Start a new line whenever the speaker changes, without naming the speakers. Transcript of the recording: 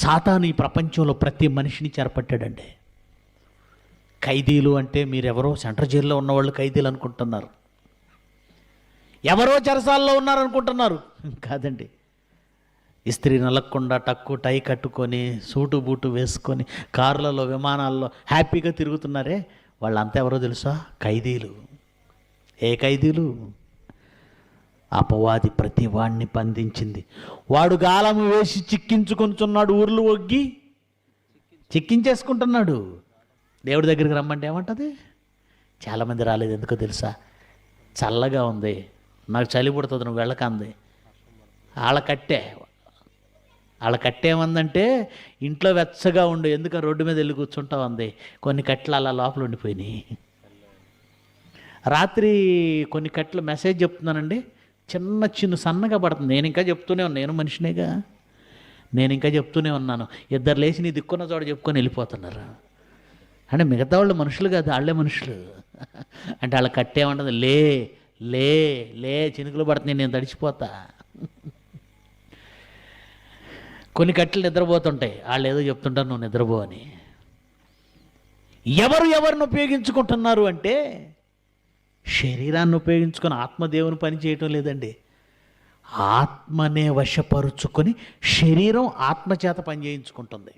సాతాను ఈ ప్రపంచంలో ప్రతి మనిషిని చేరపట్టాడండి. ఖైదీలు అంటే మీరెవరో సెంటర్ జైల్లో ఉన్నవాళ్ళు ఖైదీలు అనుకుంటున్నారు. ఎవరో చెరసాల్లో ఉన్నారనుకుంటున్నారు. కాదండి. ఇస్త్రీ నలగకుండా టక్కు టై కట్టుకొని సూటు బూటు వేసుకొని కార్లలో విమానాల్లో హ్యాపీగా తిరుగుతున్నారే. వాళ్ళంతా ఎవరో తెలుసా? ఖైదీలు. ఏ ఖైదీలు? అపవాది ప్రతి వాడిని బంధించింది. వాడు గాలము వేసి చిక్కించుకుంటున్నాడు ఊర్లు ఒగ్గి చిక్కించేసుకుంటున్నాడు. దేవుడి దగ్గరికి రమ్మంటే ఏమంటుంది? చాలామంది రాలేదు ఎందుకో తెలుసా? చల్లగా ఉంది. నాకు చలి పుడుతుంది నువ్వు వెళ్ళకంది. వాళ్ళ కట్టే వాళ్ళ కట్టేమందంటే ఇంట్లో వెచ్చగా ఉండు ఎందుకు రోడ్డు మీద వెళ్ళి కూర్చుంటావు అంది. కొన్ని కట్టలు అలా లోపల ఉండిపోయినాయి. రాత్రి కొన్ని కట్టలు మెసేజ్ చెప్తున్నానండి. చిన్న చిన్న సన్నగా పడుతుంది. నేను ఇంకా చెప్తూనే ఉన్నాను నేను మనిషినేగా? నేను ఇంకా చెప్తూనే ఉన్నాను. ఇద్దరు లేచి నీ దిక్కున్న చోట చెప్పుకొని వెళ్ళిపోతున్నారు? అంటే మిగతా వాళ్ళు మనుషులు కాదు వాళ్ళే మనుషులు. అంటే వాళ్ళ కట్టేమంటుంది లే లే లే చినుకులు పడుతుంది నేను తడిచిపోతా. కొన్ని కట్టెలు నిద్రపోతుంటాయి. వాళ్ళు ఏదో చెప్తుంటారు నువ్వు నిద్రపో అని. ఎవరు ఎవరిని ఉపయోగించుకుంటున్నారు అంటే శరీరాన్ని ఉపయోగించుకొని ఆత్మదేవుని పని చేయటం లేదండి. ఆత్మనే వశపరుచుకొని శరీరం ఆత్మచేత పని చేయించుకుంటుంది.